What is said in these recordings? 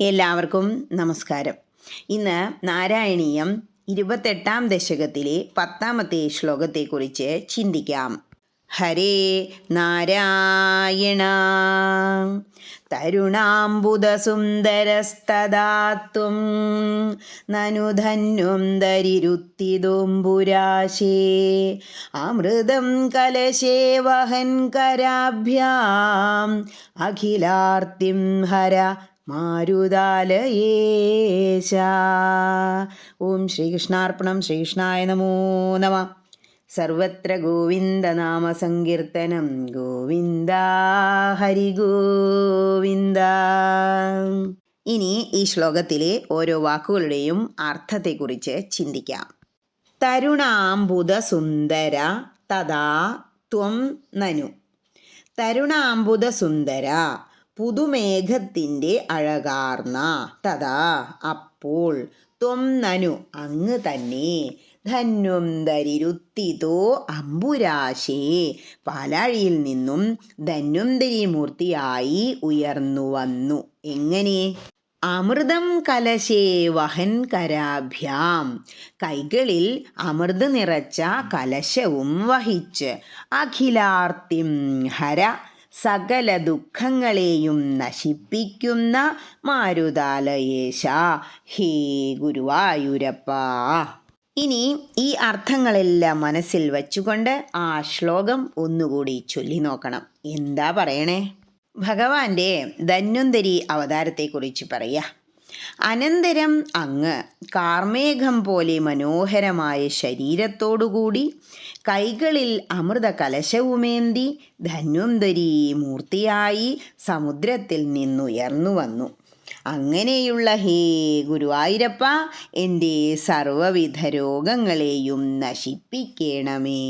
എല്ലാവർക്കും നമസ്കാരം. ഇന്ന് നാരായണീയം ഇരുപത്തെട്ടാം ദശകത്തിലെ പത്താമത്തെ ശ്ലോകത്തെക്കുറിച്ച് ചിന്തിക്കാം. ഹരേ നാരായണ. തരുണാംബുധസുന്ദരസ്തദാത്വം നനുധന്യം ദരിരുത്തിദോംബുരാശേ. അമൃതം കലശേ വഹൻ കരാഭ്യാം അഖിലാർത്തിം ഹര മാരുതാലയേശ ഓം ശ്രീകൃഷ്ണാർപ്പണം ശ്രീകൃഷ്ണായ നമോ നമ. സർവത്ര ഗോവിന്ദനാമസങ്കീർത്തനം ഗോവിന്ദ ഹരി ഗോവിന്ദ. ഇനി ഈ ശ്ലോകത്തിലെ ഓരോ വാക്കുകളുടെയും അർത്ഥത്തെക്കുറിച്ച് ചിന്തിക്കാം. തരുണാംബുദസുന്ദര തഥാ ത്വം നനു. തരുണാംബുദ സുന്ദര പുതുമേഘത്തിന്റെ അഴകാർന്ന. തഥാ അപ്പോൾ ത്വം അങ്ങ് തന്നെ. ധന്വം ധരിരുത്തിതോ അമ്പുരാശേ. പാലാഴിയിൽ നിന്നും ധന്വന്തരി മൂർത്തിയായി ഉയർന്നു വന്നു. എങ്ങനെ? അമൃതം കലശേ വഹൻ കരാഭ്യാം. കൈകളിൽ അമൃത് നിറച്ച കലശവും വഹിച്ച് അഖിലാർത്തിം ഹര സകല ദുഃഖങ്ങളെയും നശിപ്പിക്കുന്ന മാരുതാലയേശ. ഹേ ഗുരുവായൂരപ്പ. ഇനി ഈ അർത്ഥങ്ങളെല്ലാം മനസ്സിൽ വച്ചുകൊണ്ട് ആ ശ്ലോകം ഒന്നുകൂടി ചൊല്ലി നോക്കണം. എന്താ പറയണേ? ഭഗവാന്റെ ധന്വന്തരി അവതാരത്തെക്കുറിച്ച് പറയാ. അനന്തരം അങ്ങ് കാർമേഘം പോലെ മനോഹരമായ ശരീരത്തോടുകൂടി കൈകളിൽ അമൃത കലശവുമേന്തി ധന്വന്തരി മൂർത്തിയായി സമുദ്രത്തിൽ നിന്നുയർന്നു വന്നു. അങ്ങനെയുള്ള ഹേ ഗുരുവായൂരപ്പ എന്റെ സർവവിധ രോഗങ്ങളെയും നശിപ്പിക്കണമേ.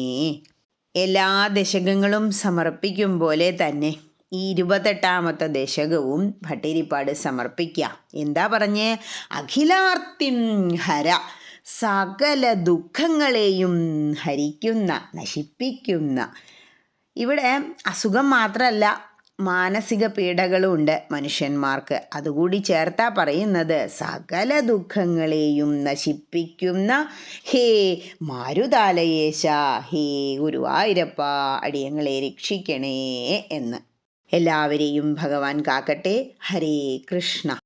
എല്ലാ ദശകങ്ങളും സമർപ്പിക്കും പോലെ തന്നെ. ഈ ഇരുപത്തെട്ടാമത്തെ ദശകവും ഭട്ടിരിപ്പാട് സമർപ്പിക്കാം. എന്താ പറഞ്ഞ്? അഖിലാർത്തിം ഹര സകല ദുഃഖങ്ങളെയും ഹരിക്കുന്ന നശിപ്പിക്കുന്ന. ഇവിടെ അസുഖം മാത്രമല്ല മാനസിക പീഡകളും ഉണ്ട് മനുഷ്യന്മാർക്ക്. അതുകൂടി ചേർത്താ പറയുന്നത് സകല ദുഃഖങ്ങളെയും നശിപ്പിക്കുന്ന ഹേ മാരുതാലയേശ ഹേ ഗുരുവായൂരപ്പ അടിയങ്ങളെ രക്ഷിക്കണേ എന്ന്. എല്ലാവരെയും ഭഗവാൻ കാക്കട്ടെ. ഹരേ കൃഷ്ണ.